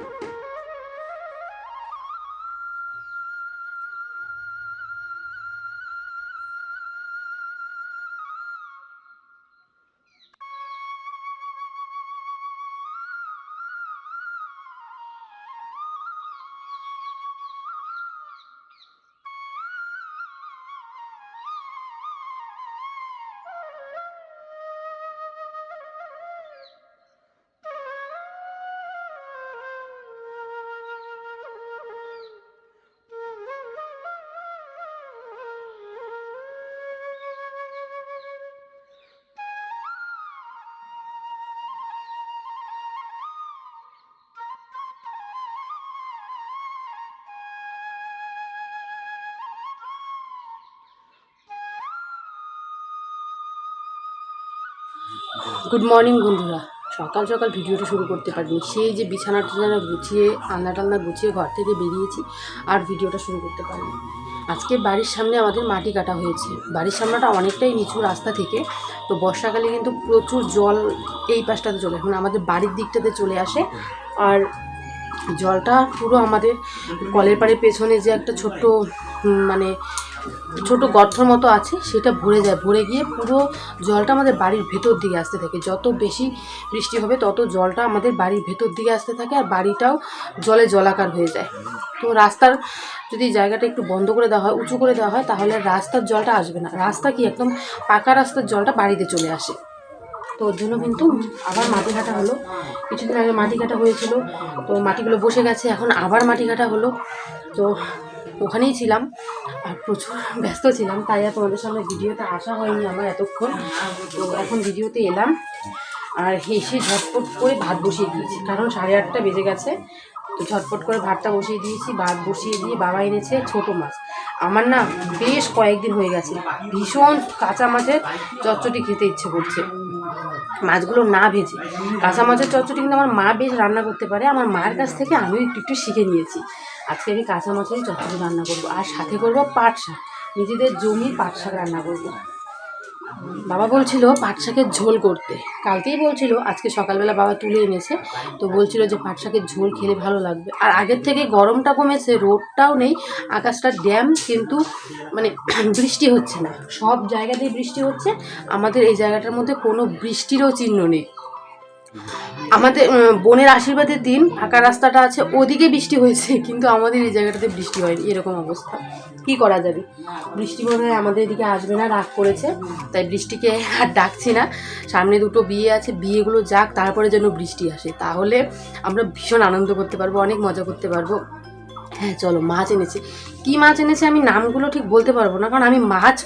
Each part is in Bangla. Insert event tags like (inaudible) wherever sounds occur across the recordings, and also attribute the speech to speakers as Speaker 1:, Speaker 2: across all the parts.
Speaker 1: Thank (laughs) you. গুড মর্নিং বন্ধুরা। সকাল সকাল ভিডিওটা শুরু করতে পারিনি। সেই যে বিছানা টিছানা গুছিয়ে, আলনা টালনা গুছিয়ে ঘর থেকে বেরিয়েছি, আর ভিডিওটা শুরু করতে পারিনি। আজকে বাড়ির সামনে আমাদের মাটি কাটা হয়েছে। বাড়ির সামনেটা অনেকটাই নিচু রাস্তা থেকে, তো বর্ষাকালে কিন্তু প্রচুর জল এই পাশটাতে চলে, এখন আমাদের বাড়ির দিকটাতে চলে আসে। আর জলটা পুরো আমাদের কলের পাড়ের পেছনে যে একটা ছোট্ট মানে ছোট গর্তর মতো আছে, সেটা ভরে যায়, ভরে গিয়ে পুরো জলটা আমাদের বাড়ির ভেতর দিকে আসতে থাকে। যত বেশি বৃষ্টি হবে, তত জলটা আমাদের বাড়ির ভেতর দিকে আসতে থাকে আর বাড়িটাও জলে জলাকার হয়ে যায়। তো রাস্তার যদি জায়গাটা একটু বন্ধ করে দেওয়া হয়, উঁচু করে দেওয়া হয়, তাহলে রাস্তার জলটা আসবে না। রাস্তা কি একদম পাকা রাস্তার জলটা বাড়িতে চলে আসে। তো ওর জন্য কিন্তু আবার মাটি কাটা হলো। কিছুদিন আগে মাটি কাটা হয়েছিল, তো মাটিগুলো বসে গেছে, এখন আবার মাটি কাটা হলো। তো ওখানেই ছিলাম। আর প্রচুর ব্যস্ত ছিলাম, তাই আর তোমাদের সামনে ভিডিওতে আসা হয়নি আমার এতক্ষণ। তো এখন ভিডিওতে এলাম। আর হেসে ঝটপট করে ভাত বসিয়ে দিয়েছি, কারণ সাড়ে আটটা বেজে গেছে। তো ঝটপট করে ভাতটা বসিয়ে দিয়েছি, ভাত বসিয়ে দিয়ে বাবা এনেছে ছোটো মাছ। আমার না বেশ কয়েকদিন হয়ে গেছে, ভীষণ কাঁচা মাছের চচ্চটি খেতে ইচ্ছে করছে। মাছগুলো না ভেজে, কাঁচা মাছের চচ্চটি কিন্তু আমার মা বেশ রান্না করতে পারে, আমার মায়ের কাছ থেকে আমিও একটু একটু শিখে নিয়েছি। আজকে আমি কাঁচা মাছের চচ্চটি রান্না করব, আর সাথে করব পাট শাক, নিজেদের জমির পাট শাক রান্না করব। বাবা বলছিল পাট শাকের ঝোল করতে। কালকেই বলছিল, আজকে সকালবেলা বাবা তুলে এনেছে। তো বলছিল যে পাট শাকের ঝোল খেলে ভালো লাগবে। আর আগের থেকে গরমটা কমেছে, রোদটাও নেই, আকাশটা ড্যাম, কিন্তু মানে (clears throat) বৃষ্টি হচ্ছে না। সব জায়গাতেই বৃষ্টি হচ্ছে, আমাদের এই জায়গাটার মধ্যে কোনো বৃষ্টিরও চিহ্ন নেই। আমাদের বোনের আশীর্বাদের দিন, ফাঁকা রাস্তাটা আছে, ওদিকে বৃষ্টি হয়েছে, কিন্তু আমাদের এই জায়গাটাতে বৃষ্টি হয়নি, এরকম অবস্থা। কি করা যাবে? বৃষ্টি মনে হয় আমাদের এদিকে আসবে না, রাগ করেছে, তাই বৃষ্টিকে আর ডাকছি না। সামনে দুটো বিয়ে আছে, বিয়েগুলো যাক, তারপরে যেন বৃষ্টি আসে। তাহলে আমরা ভীষণ আনন্দ করতে পারব, অনেক মজা করতে পারব। হ্যাঁ চলো, মাছ এনেছি। কি মাছ এনেছে আমি নামগুলো ঠিক বলতে পারব না, কারণ আমি মাছ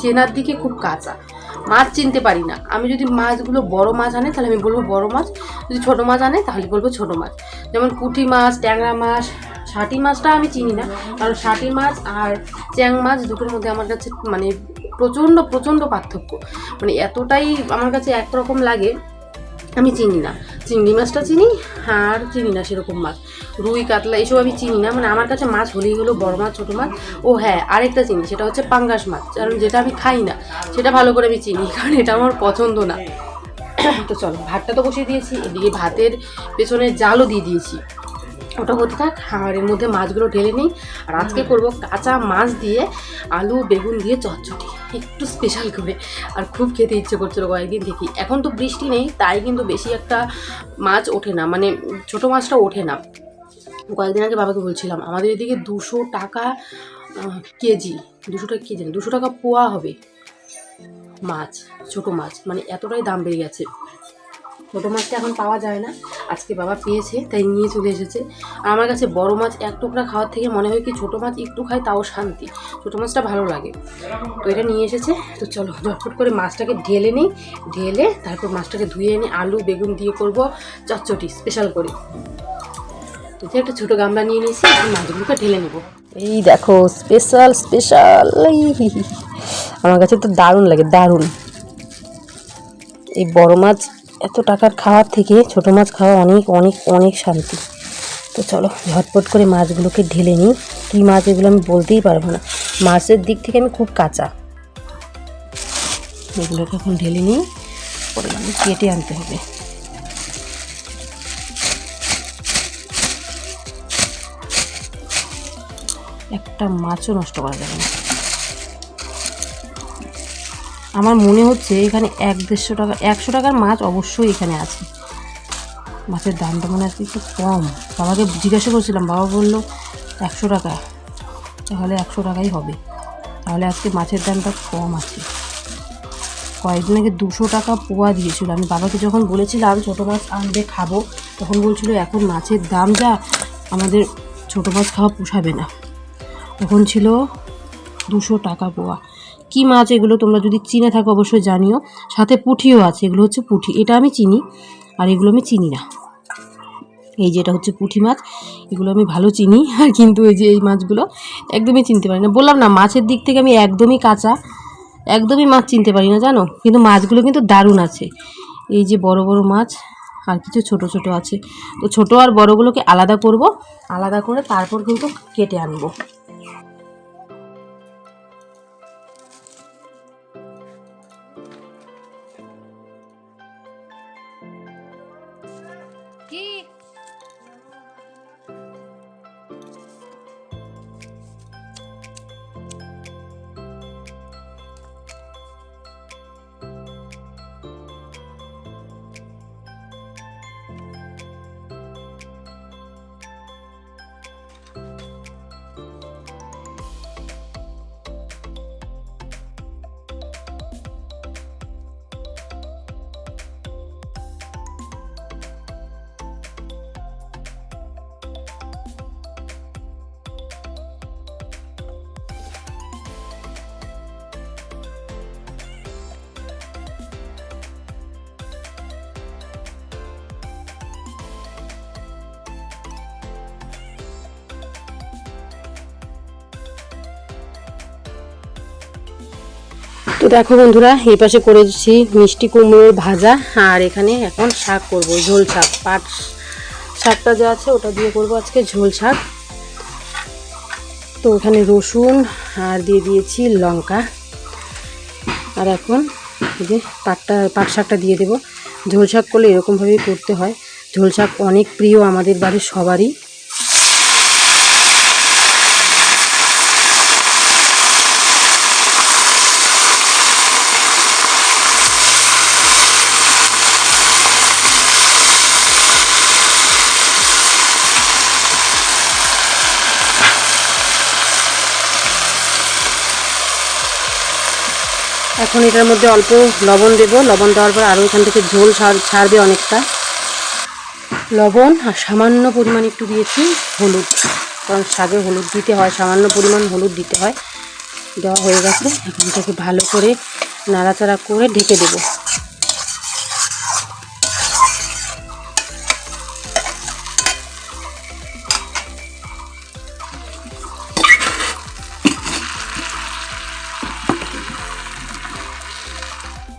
Speaker 1: চেনার দিকে খুব কাঁচা। মাছ চিনতে পারি না। আমি যদি মাছগুলো বড় মাছ আনে, তাহলে আমি বলব বড় মাছ। যদি ছোট মাছ আনে, তাহলে বলব ছোট মাছ। যেমন পুঁটি মাছ, ট্যাংরা মাছ ষাটি মাছটা আমি চিনি না। কারণ ষাটি মাছ আর চ্যাং মাছ দুটোর মধ্যে আমার কাছে মানে প্রচণ্ড প্রচণ্ড পার্থক্য। মানে এতটাই আমার কাছে একরকম লাগে আমি চিনি না। চিংড়ি মাছটা চিনি আর চিনি না সেরকম মাছ। রুই, কাতলা, এসব আমি চিনি না। মানে আমার কাছে মাছ হলেই হলো বড় মাছ, ছোটো মাছ। ও হ্যাঁ আরেকটা চিনি, সেটা হচ্ছে পাঙ্গাস মাছ। কারণ যেটা আমি খাই না, সেটা ভালো করে আমি চিনি, কারণ এটা আমার পছন্দ না। তো চলো, ভাতটা তো বসিয়ে দিয়েছি। এদিকে ভাতের পেছনে জালও দিয়ে দিয়েছি। ওটা হতে থাক, আর এর মধ্যে মাছগুলো ঢেলে নিই। আর আজকে করব কাঁচা মাছ দিয়ে আলু, বেগুন দিয়ে চচ্চড়ি। একটু স্পেশাল করে। আর খুব খেতে ইচ্ছে করছিল কয়েকদিন থেকে এখন তো বৃষ্টি নেই, তাই কিন্তু বেশি একটা মাছ ওঠে না। মানে ছোট মাছটা ওঠে না। কয়েকদিন আগে বাবাকে বলছিলাম, আমাদের এদিকে দুশো টাকা কেজি, দুশো টাকা কেজি না, দুশো টাকা পোয়া হবে মাছ, ছোট মাছ। মানে এতটাই দাম বেড়ে গেছে। ছোটো মাছটা এখন পাওয়া যায় না। আজকে বাবা পেয়েছে, তাই নিয়ে চলে এসেছে। আর আমার কাছে বড় মাছ এক টুকরা খাওয়ার থেকে মনে হয় কি ছোটো মাছ একটু খাই তাও শান্তি। ছোটো মাছটা ভালো লাগে। তো এটা নিয়ে এসেছে। তো চলো ঝটফট করে মাছটাকে ঢেলে নিই। ঢেলে তারপর মাছটাকে ধুয়ে এনে আলু, বেগুন দিয়ে করব চটচটি স্পেশাল করে। যে একটা ছোটো গামলা নিয়ে নিয়েছি মাছগুলোকে ঢেলে নেব। এই দেখো স্পেশাল স্পেশাল আমার কাছে তো দারুণ লাগে, দারুণ। এই বড় মাছ এত টাকার খাওয়ার থেকে ছোট মাছ খাওয়া অনেক অনেক অনেক শান্তি। তো চলো, ঝটপট করে মাছগুলোকে ঢেলে নিই। কী মাছ এগুলো আমি বলতেই পারব না। মাছের দিক থেকে আমি খুব কাঁচা। এগুলোকে এখন ঢেলে নিই। পরে আমি কেটে আনতে হবে। একটা মাছও নষ্ট করা যাবে না। আমার মনে হচ্ছে এখানে এক দেড়শো টাকা, একশো টাকার মাছ অবশ্যই এখানে আছে। মাছের দামটা মনে হয় একটু কম। বাবাকে জিজ্ঞাসা করছিলাম, বাবা বলল, একশো টাকা। তাহলে একশো টাকাই হবে। তাহলে আজকে মাছের দামটা কম আছে। কয়েকদিন আগে দুশো টাকা পোয়া দিয়েছিল। আমি বাবাকে যখন বলেছিলাম, ছোটো মাছ আনবে, খাব, তখন বলছিল, এখন মাছের দাম যা, আমাদের ছোটো মাছ খাওয়া পোষাবে না। তখন ছিল দুশো টাকা পোয়া। কী মাছ এগুলো তোমরা যদি চিনে থাকো অবশ্যই জানিও। সাথে পুঁঠিও আছে, এগুলো হচ্ছে পুঁঠি। এটা আমি চিনি, আর এগুলো আমি চিনি না। এই যেটা হচ্ছে পুঁঠি মাছ, এগুলো আমি ভালো চিনি, (laughs) আর কিন্তু এই যে এই মাছগুলো একদমই চিনতে পারি না। বললাম না, মাছের দিক থেকে আমি একদমই কাঁচা, একদমই মাছ চিনতে পারি না, জানো? কিন্তু মাছগুলো কিন্তু দারুণ আছে। এই যে বড় বড় মাছ, আর কিছু ছোট ছোট আছে। তো ছোট আর বড়গুলোকে আলাদা করব, আলাদা করে তারপর কিন্তু কেটে আনব। তো দেখো বন্ধুরা, এই পাশে করেছি মিষ্টি কুমড়োর ভাজা, আর এখানে এখন শাক করব, ঝোল শাক, পাট শাকটা যা আছে ওটা দিয়ে করব আজকে ঝোল শাক। তো এখানে রসুন, আর দিয়ে দিয়েছি লঙ্কা। আর এখন এই যে পাটটা, পাট শাকটা দিয়ে দেবো। ঝোল শাক করলে এরকমভাবেই করতে হয়। ঝোল শাক অনেক প্রিয় আমাদের বাড়ির সবারই। এখন এটার মধ্যে অল্প লবণ দেব। লবণ দেওয়ার পর আরও এখান থেকে ঝোল ছাড়- ছাড়বে অনেকটা। লবণ আর সামান্য পরিমাণ একটু দিয়েছি, হলুদ। কারণ শাকে হলুদ দিতে হয়, সামান্য পরিমাণ হলুদ দিতে হয়। দেওয়া হয়ে গেছে। এখান থেকে ভালো করে নাড়াচাড়া করে ঢেকে দেবো।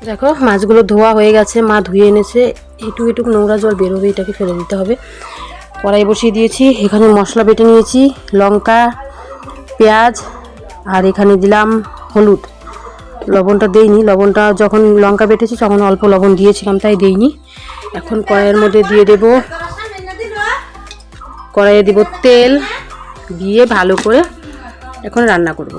Speaker 1: দেখো, মাছগুলো ধোয়া হয়ে গেছে, মা ধুয়ে এনেছে। একটু একটু নোংরা জল বেরোবে এটাকে ফেলে দিতে হবে। কড়াই বসিয়ে দিয়েছি, এখানে মশলা বেটে নিয়েছি, লঙ্কা, পেঁয়াজ, আর এখানে দিলাম হলুদ। লবণটা দেইনি, লবণটা যখন লঙ্কা বেটেছি তখন অল্প লবণ দিয়েছিলাম, তাই দেইনি। এখন কড়াইয়ের মধ্যে দিয়ে দেব, কড়াইয়ে দেব তেল, দিয়ে ভালো করে এখন রান্না করব।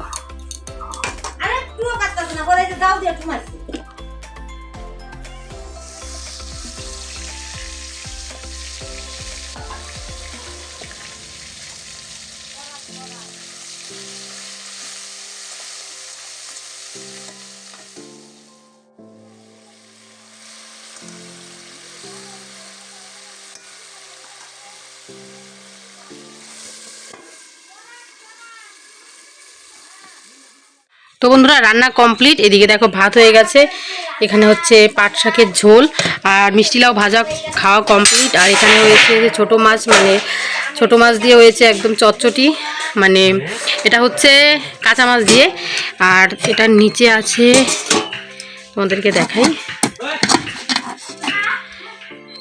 Speaker 1: তো বন্ধুরা, রান্না কমপ্লিট এদিকে দেখো ভাত হয়ে গেছে। এখানে হচ্ছে পাট শাকের ঝোল আর মিষ্টি লাউ ভাজা খাওয়া কমপ্লিট আর এখানে হয়েছে যে ছোটো মাছ মানে ছোটো মাছ দিয়ে হয়েছে একদম চচ্চটি। মানে এটা হচ্ছে কাঁচা মাছ দিয়ে। আর এটার নিচে আছে, তোমাদেরকে দেখাই।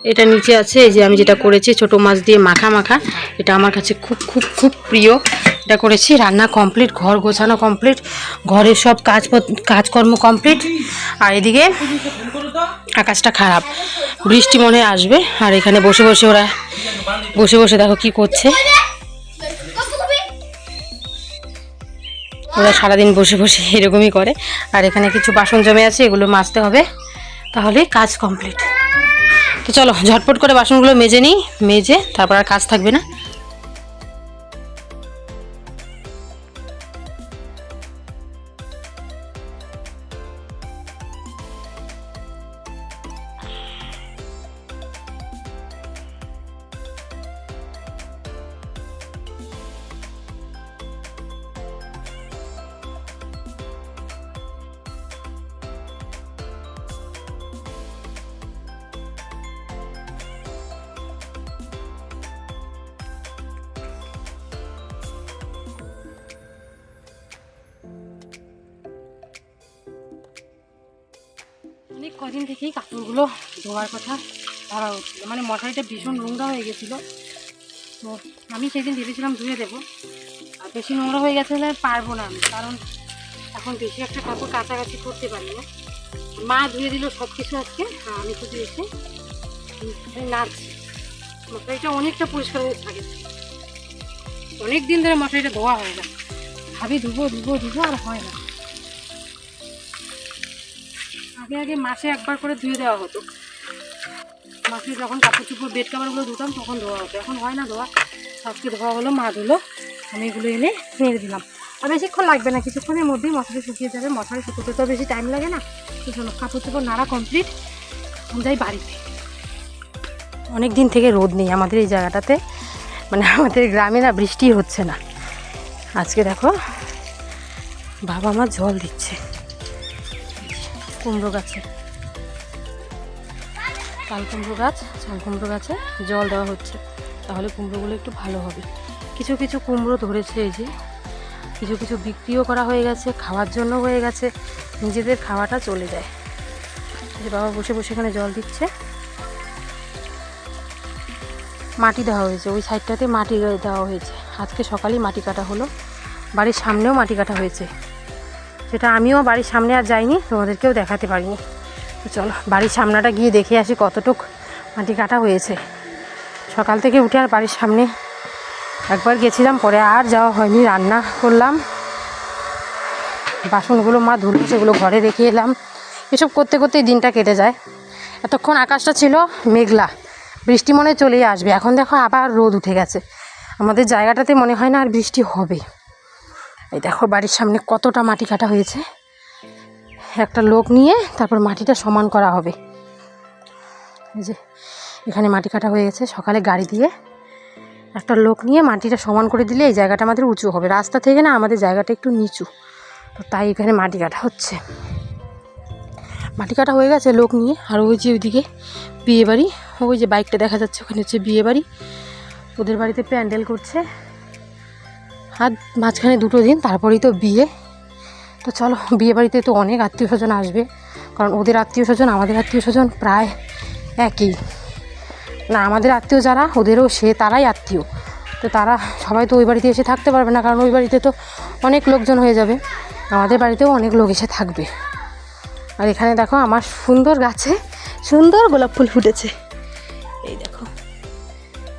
Speaker 1: এটা নিচে আছে, এই যে আমি যেটা করেছি, ছোট মাছ দিয়ে মাখা মাখা, এটা আমার কাছে খুব খুব খুব প্রিয়। এটা করেছি, রান্না কমপ্লিট ঘর গোছানো কমপ্লিট ঘরের সব কাজ কাজকর্ম কমপ্লিট আর এদিকে আকাশটা খারাপ, বৃষ্টি মনে আসবে। আর এখানে বসে বসে ওরা, বসে বসে দেখো কি করছে। ওরা সারাদিন বসে বসে এরকমই করে। আর এখানে কিছু বাসন জমে আছে, এগুলো মাজতে হবে। তাহলে কাজ কমপ্লিট তো চলো ঝটপট করে বাসনগুলো মেজে নিই মেজে তারপর আর কাজ থাকবে না। অনেক কদিন থেকেই কাপড়গুলো ধোয়ার কথা ভাবা হচ্ছিল। মানে মশারিটা ভীষণ নোংরা হয়ে গেছিল। তো আমি সেদিন ভেবেছিলাম ধুয়ে দেবো। আর বেশি নোংরা হয়ে গেছে পারব না আমি, কারণ এখন বেশি একটা কাপড় কাছাকাছি করতে পারি না মা ধুয়ে দিল সব কিছু আজকে আমি শুধু এসে নাচছি মশারিটা অনেকটা পরিষ্কার হয়ে থাকে। অনেক দিন ধরে মশারিটা ধোয়া হয় না। ভাবি ধুবো ধুবো ধুবো আর হয় না। আগে আগে মাসে একবার করে ধুয়ে দেওয়া হতো। মাসে যখন কাপড় চুপড় বেড কাপড়গুলো ধুতাম, তখন ধোয়া হতো। এখন হয় না ধোয়া। আজকে ধোয়া হলো, মা ধুলো। আমি এগুলো এনে মেরে দিলাম। আর বেশিক্ষণ লাগবে না, কিছুক্ষণের মধ্যেই মশারি শুকিয়ে যাবে। মশারি শুকোতে তো বেশি টাইম লাগে না। তো চলো কাপড় চোপড় নাড়া কমপ্লিট যাই বাড়িতে। অনেক দিন থেকে রোদ নেই আমাদের এই জায়গাটাতে। মানে আমাদের গ্রামে না বৃষ্টি হচ্ছে না। আজকে দেখো, বাবা আমার জল দিচ্ছে। কুমড়ো গাছে। চাল কুমড়ো গাছ চাল কুমড়ো গাছে জল দেওয়া হচ্ছে। তাহলে কুমড়োগুলো একটু ভালো হবে। কিছু কিছু কুমড়ো ধরেছে এই যে, কিছু কিছু বিক্রিও করা হয়ে গেছে, খাওয়ার জন্য হয়ে গেছে, নিজেদের খাওয়াটা চলে যায়। যে বাবা বসে বসে এখানে জল দিচ্ছে। মাটি দেওয়া হয়েছে, ওই সাইডটাতে মাটি দেওয়া হয়েছে। আজকে সকালেই মাটি কাটা হলো, বাড়ির সামনেও মাটি কাটা হয়েছে। সেটা আমিও বাড়ির সামনে আর যাইনি, তোমাদেরকেও দেখাতে পারিনি। তো চলো, বাড়ির সামনাটা গিয়ে দেখে আসি কতটুক মাটি কাটা হয়েছে। সকাল থেকে উঠে আর বাড়ির সামনে একবার গেছিলাম, পরে আর যাওয়া হয়নি, রান্না করলাম। বাসনগুলো মা ধুলো, সেগুলো ঘরে রেখে এলাম। এসব করতে করতেই দিনটা কেটে যায়। এতক্ষণ আকাশটা ছিল মেঘলা, বৃষ্টি মনে চলেই আসবে। এখন দেখো আবার রোদ উঠে গেছে। আমাদের জায়গাটাতে মনে হয় না আর বৃষ্টি হবে। এই দেখো বাড়ির সামনে কতটা মাটি কাটা হয়েছে। একটা লোক নিয়ে তারপর মাটিটা সমান করা হবে। এই যে, এখানে মাটি কাটা হয়ে গেছে, সকালে গাড়ি দিয়ে। একটা লোক নিয়ে মাটিটা সমান করে দিলে এই জায়গাটা আমাদের উঁচু হবে। রাস্তা থেকে না আমাদের জায়গাটা একটু নিচু। তো তাই এখানে মাটি কাটা হচ্ছে। মাটি কাটা হয়ে গেছে লোক নিয়ে। আর ওই যে ওইদিকে বিয়ে বাড়ি, ওই যে বাইকটা দেখা যাচ্ছে, ওখানে হচ্ছে বিয়ে বাড়ি। ওদের বাড়িতে প্যান্ডেল করছে। আর মাঝখানে দুটো দিন, তারপরেই তো বিয়ে। তো চলো বিয়ে বাড়িতে তো অনেক আত্মীয় স্বজন আসবে। কারণ ওদের আত্মীয় স্বজন, আমাদের আত্মীয় স্বজন প্রায় একই। না, আমাদের আত্মীয় যারা, ওদেরও সে, তারাই আত্মীয়। তো তারা সবাই তো ওই বাড়িতে এসে থাকতে পারবে না, কারণ ওই বাড়িতে তো অনেক লোকজন হয়ে যাবে। আমাদের বাড়িতেও অনেক লোক এসে থাকবে। আর এখানে দেখো, আমার সুন্দর গাছে সুন্দর গোলাপ ফুল ফুটেছে। এই দেখো।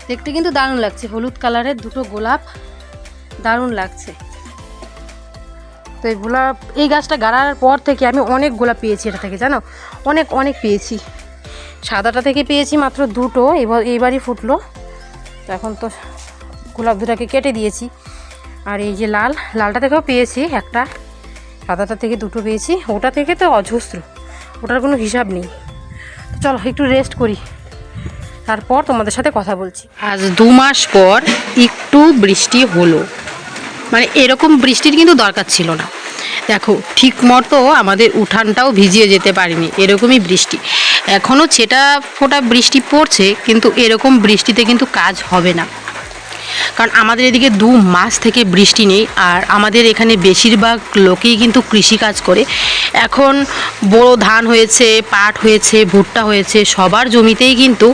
Speaker 1: দেখতে কিন্তু দারুণ লাগছে। হলুদ কালারের দুটো গোলাপ। দারুণ লাগছে। তো এই গোলাপ, এই গাছটা গাড়ার পর থেকে আমি অনেক গোলাপ পেয়েছি এটা থেকে, জানো? অনেক অনেক পেয়েছি। সাদাটা থেকে পেয়েছি মাত্র দুটো, এবার এইবারই ফুটলো। তো এখন তো গোলাপ দুটাকে কেটে দিয়েছি। আর এই যে লাল, লালটা থেকেও পেয়েছি একটা। সাদাটা থেকে দুটো পেয়েছি। ওটা থেকে তো অজস্র। ওটার কোনো হিসাব নেই। চলো, একটু রেস্ট করি। তারপর তোমাদের সাথে কথা বলছি।
Speaker 2: আজ দু মাস পর একটু বৃষ্টি হলো। মানে এরকম বৃষ্টির কিন্তু দরকার ছিল না। দেখো, ঠিক মতো আমাদের উঠানটাও ভিজিয়ে যেতে পারিনি, এরকমই বৃষ্টি। এখনও ছেটা ফোটা বৃষ্টি পড়ছে, কিন্তু এরকম বৃষ্টিতে কিন্তু কাজ হবে না। কারণ আমাদের এদিকে দু মাস থেকে বৃষ্টি নেই আর আমাদের এখানে বেশিরভাগ লোকেই কিন্তু কৃষিকাজ করে। এখন বড় ধান হয়েছে, পাট হয়েছে, ভুট্টা হয়েছে, সবার জমিতেই কিন্তু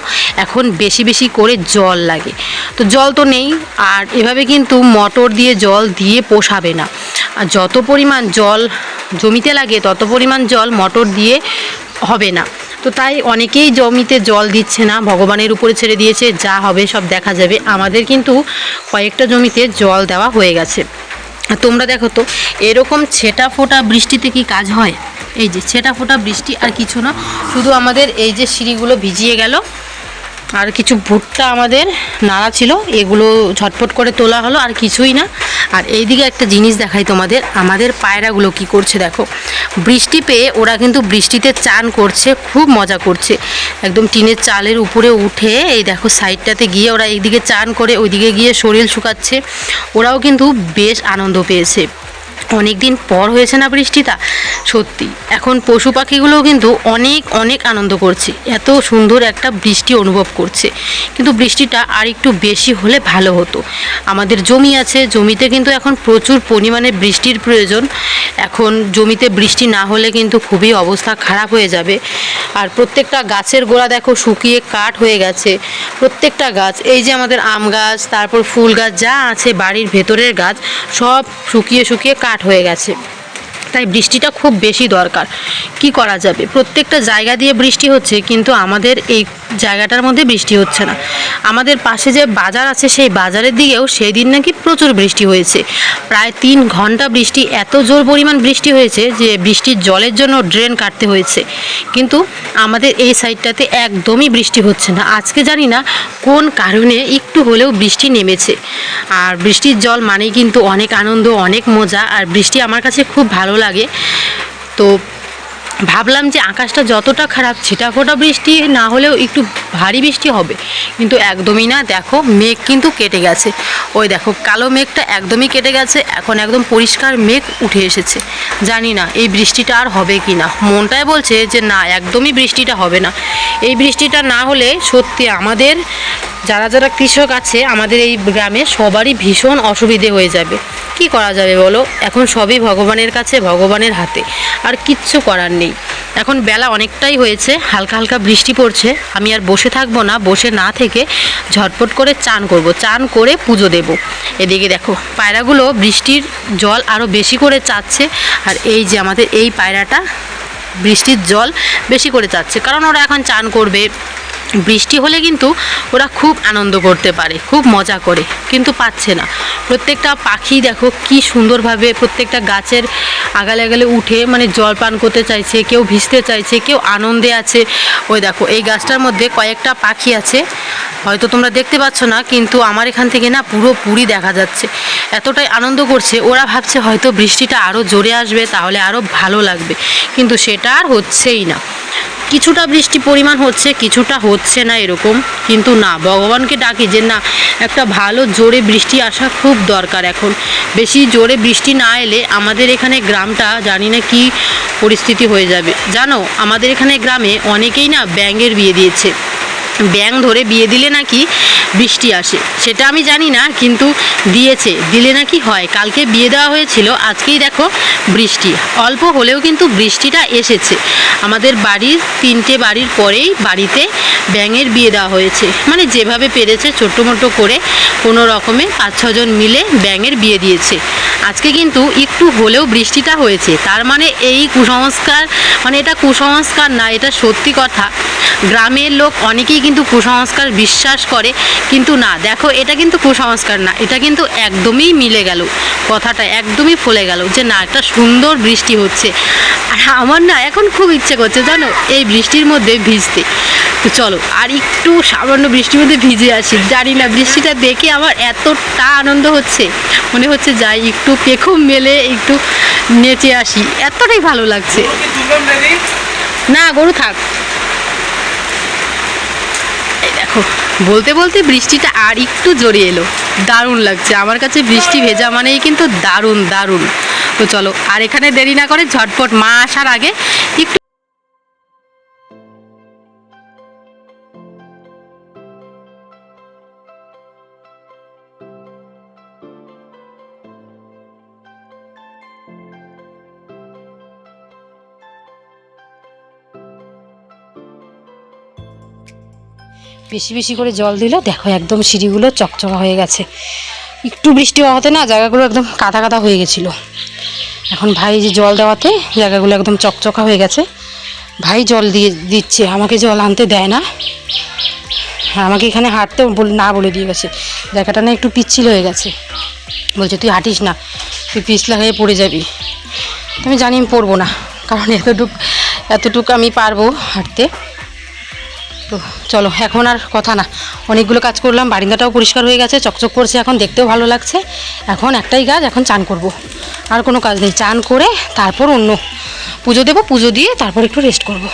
Speaker 2: এখন বেশি বেশি করে জল লাগে। তো জল তো নেই আর এভাবে কিন্তু মোটর দিয়ে জল দিয়ে পোষাবে না। আর যত পরিমাণ জল জমিতে লাগে, তত পরিমাণ জল মোটর দিয়ে হবে না। তো তাই অনেকেই জমিতে জল দিচ্ছে না, ভগবানের উপরে ছেড়ে দিয়েছে, যা হবে সব দেখা যাবে। আমাদের কিন্তু কয়েকটা জমিতে জল দেওয়া হয়ে গেছে।
Speaker 1: তোমরা দেখো তো, এরকম ছেটা ফোটা বৃষ্টিতে কি কাজ হয়? এই যে ছেটা ফোটা বৃষ্টি আর কিছু না, শুধু আমাদের এই যে সিঁড়িগুলো ভিজিয়ে গেল আর কিছু ভুট্টা আমাদের নাড়া ছিল, এগুলো ঝটপট করে তোলা হলো, আর কিছুই না। আর এইদিকে একটা জিনিস দেখাই তোমাদের, আমাদের পায়রাগুলো কি করছে দেখো। বৃষ্টি পেয়ে ওরা কিন্তু বৃষ্টিতে চান করছে, খুব মজা করছে। একদম টিনের চালের উপরে উঠে এই দেখো সাইডটাতে গিয়ে ওরা এইদিকে চান করে, ওইদিকে গিয়ে শরীর শুকাচ্ছে। ওরাও কিন্তু বেশ আনন্দ পেয়েছে। অনেক দিন পর হয়েছে না বৃষ্টিটা? সত্যি, এখন পশু পাখিগুলোও কিন্তু অনেক অনেক আনন্দ করছে। এত সুন্দর একটা বৃষ্টি অনুভব করছে। কিন্তু বৃষ্টিটা আর একটু বেশি হলে ভালো হতো। আমাদের জমি আছে, জমিতে কিন্তু এখন প্রচুর পরিমাণে বৃষ্টির প্রয়োজন। এখন জমিতে বৃষ্টি না হলে কিন্তু খুবই অবস্থা খারাপ হয়ে যাবে। আর প্রত্যেকটা গাছের গোড়া দেখো শুকিয়ে কাঠ হয়ে গেছে। প্রত্যেকটা গাছ, এই যে আমাদের আম গাছ, তারপর ফুল গাছ, যা আছে বাড়ির ভেতরের গাছ, সব শুকিয়ে শুকিয়ে কাঠ হয়ে গেছে। তাই বৃষ্টিটা খুব বেশি দরকার। কি করা যাবে? প্রত্যেকটা জায়গা দিয়ে বৃষ্টি হচ্ছে, কিন্তু আমাদের এই জায়গাটার মধ্যে বৃষ্টি হচ্ছে না। আমাদের পাশে যে বাজার আছে, সেই বাজারের দিকেও সেই দিন নাকি প্রচুর বৃষ্টি হয়েছে। প্রায় তিন ঘণ্টা বৃষ্টি, এত জোর পরিমাণ বৃষ্টি হয়েছে যে বৃষ্টির জলের জন্য ড্রেন কাটতে হয়েছে। কিন্তু আমাদের এই সাইডটাতে একদমই বৃষ্টি হচ্ছে না। আজকে জানি না কোন কারণে একটু হলেও বৃষ্টি নেমেছে। আর বৃষ্টির জল মানেই কিন্তু অনেক আনন্দ, অনেক মজা। আর বৃষ্টি আমার কাছে খুব ভালো লাগে তো ভাবলাম যে আকাশটা যতটা খারাপ ছিটা ফোটা বৃষ্টি, না হলেও একটু ভারী বৃষ্টি হবে। কিন্তু একদমই না, দেখো মেঘ কিন্তু কেটে গেছে। ওই দেখো, কালো মেঘটা একদমই কেটে গেছে, এখন একদম পরিষ্কার মেঘ উঠে এসেছে। জানি না, এই বৃষ্টিটা আর হবে কি না। মনটাই বলছে যে না, একদমই বৃষ্টিটা হবে না। এই বৃষ্টিটা না হলে সত্যি আমাদের যারা যারা কৃষক আছে, আমাদের এই গ্রামে সবারই ভীষণ অসুবিধে হয়ে যাবে। কি করা যাবে বলো? এখন সবই ভগবানের কাছে, ভগবানের হাতে। আর কিচ্ছু করার নেই। এখন বেলা অনেকটাই হয়েছে, হালকা হালকা বৃষ্টি পড়ছে। আমি আর বসে থাকব না, বসে না থেকে ঝটপট করে চান করব। চান করে পুজো দেব। এদিকে দেখো, পায়রাগুলো বৃষ্টির জল আরও বেশি করে চাচ্ছে। আর এই যে আমাদের এই পায়রাটা বৃষ্টির জল বেশি করে চাচ্ছে। কারণ ওরা এখন চান করবে। বৃষ্টি হলে কিন্তু ওরা খুব আনন্দ করতে পারে, খুব মজা করে, কিন্তু পাচ্ছে না। প্রত্যেকটা পাখি দেখো কি সুন্দরভাবে প্রত্যেকটা গাছের আগালে আগালে উঠে মানে জল পান করতে চাইছে, কেউ ভিজতে চাইছে, কেউ আনন্দে আছে। ওই দেখো, এই গাছটার মধ্যে কয়েকটা পাখি আছে, হয়তো তোমরা দেখতে পাচ্ছ না, কিন্তু আমার এখান থেকে না পুরো পুরি দেখা যাচ্ছে। এতটাই আনন্দ করছে, ওরা ভাবছে হয়তো বৃষ্টিটা আরও জোরে আসবে, তাহলে আরও ভালো লাগবে, কিন্তু সেটা আর হচ্ছেই না। কিছুটা বৃষ্টি পরিমাণ হচ্ছে, কিছুটা হচ্ছে না এরকম, কিন্তু না, ভগবানকে ডাকি যে না, একটা ভালো জোরে বৃষ্টি আসা খুব দরকার এখন। বেশি জোরে বৃষ্টি না এলে আমাদের এখানে গ্রামটা জানি না কি পরিস্থিতি হয়ে যাবে। জানো, আমাদের এখানে গ্রামে অনেকেই না ব্যাঙের বিয়ে দিয়েছে। ব্যাং ধরে বিয়ে দিলে নাকি বৃষ্টি আসে, সেটা আমি জানি না, কিন্তু দিয়েছে, দিলে নাকি হয়। কালকে বিয়ে দেওয়া হয়েছিল, আজকেই দেখো বৃষ্টি। অল্প হলেও কিন্তু বৃষ্টিটা এসেছে। আমাদের বাড়ির, তিনটে বাড়ির পরেই বাড়িতে ব্যাঙের বিয়ে দেওয়া হয়েছে। মানে যেভাবে পেরেছে ছোট্ট মোটো করে কোনো রকমে পাঁচ ছজন মিলে ব্যাঙের বিয়ে দিয়েছে। আজকে কিন্তু একটু হলেও বৃষ্টিটা হয়েছে। তার মানে এই কুসংস্কার মানে এটা কুসংস্কার না, এটা সত্যি কথা। গ্রামের লোক অনেকেই কিন্তু কুসংস্কার বিশ্বাস করে কিন্তু না দেখো এটা কিন্তু কুসংস্কার না এটা কিন্তু একদমই মিলে গেল কথাটা একদমই ফলে গেল যে না একটা সুন্দর বৃষ্টি হচ্ছে। আর আমার না এখন খুব ইচ্ছে করছে জানো এই বৃষ্টির মধ্যে ভিজতে। তো চলো আর একটু সামান্য বৃষ্টির মধ্যে ভিজে আসি জানি না বৃষ্টিটা দেখে আমার এতটা আনন্দ হচ্ছে মনে হচ্ছে যাই একটু পেখম মেলে একটু নেচে আসি এতটাই ভালো লাগছে। না গরু থাক। দেখো, বলতে বলতে বৃষ্টিটা আর একটু জোরে এলো। দারুণ লাগছে, আমার কাছে বৃষ্টি ভেজা মানেই কিন্তু দারুণ দারুণ। তো চলো, আর এখানে দেরি না করে ঝটপট মা আসার আগে একটু বেশি বেশি করে জল দিল। দেখো একদম সিঁড়িগুলো চকচকা হয়ে গেছে। একটু বৃষ্টি হওয়াতে না জায়গাগুলো একদম কাদা কাদা হয়ে গেছিল। এখন ভাই যে জল দেওয়াতে জায়গাগুলো একদম চকচকা হয়ে গেছে। ভাই জল দিয়ে দিচ্ছে, আমাকে জল আনতে দেয় না। আমাকে এখানে হাঁটতে না বলে দিয়ে গেছে। জায়গাটা না একটু পিচ্ছিল হয়ে গেছে। বলছে, তুই হাঁটিস না, তুই পিছলা হয়ে পড়ে যাবি। আমি জানি আমি পড়ব না, কারণ এতটুক এতটুকু আমি পারব হাঁটতে। তো চলো, এখন আর কথা না অনেকগুলো কাজ করলাম, বারিন্দাটাও পরিষ্কার হয়ে গেছে, চকচক করছে এখন, দেখতেও ভালো লাগছে এখন একটাই কাজ, এখন চান করব। আর কোনো কাজ নেই, চান করে তারপর অন্য পুজো দেবো, পুজো দিয়ে তারপর একটু রেস্ট করব।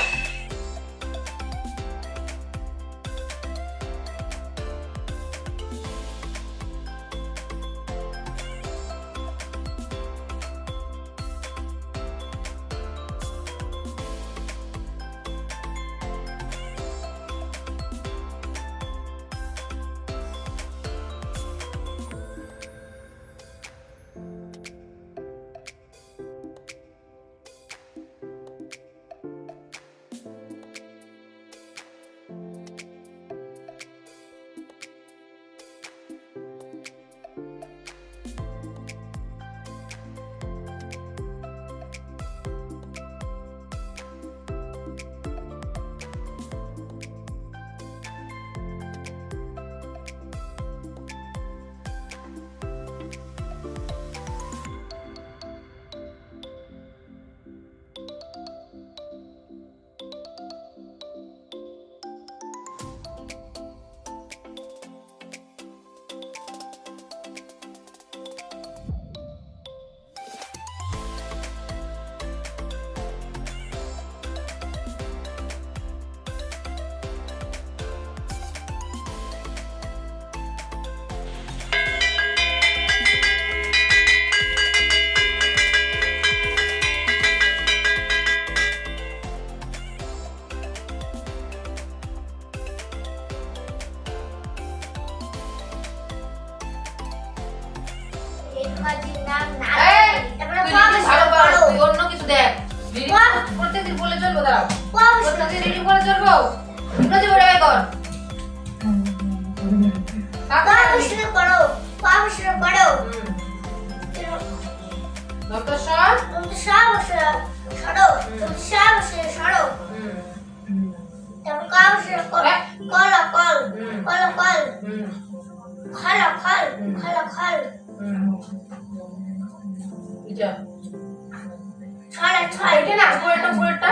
Speaker 3: এটা না উপরেরটা উপরেরটা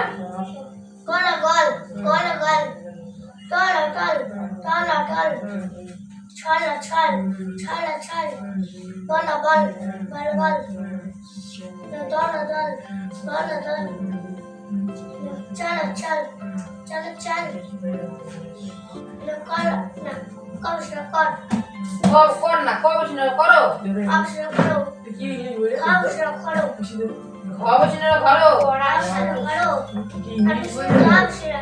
Speaker 4: Cola gol, cola gol, tola tol, tola tol, chola chol, chola chol, bola bol, bola bol, dola dol, bola dol, chola chol, chola chol, no cola, no, কবসরা কর,
Speaker 3: ক- কর না ক বসে না করো
Speaker 4: কবসরা করো, কবসরা করো,
Speaker 3: ঘ বসে না ঘরো
Speaker 4: কবসরা করো, কবসরা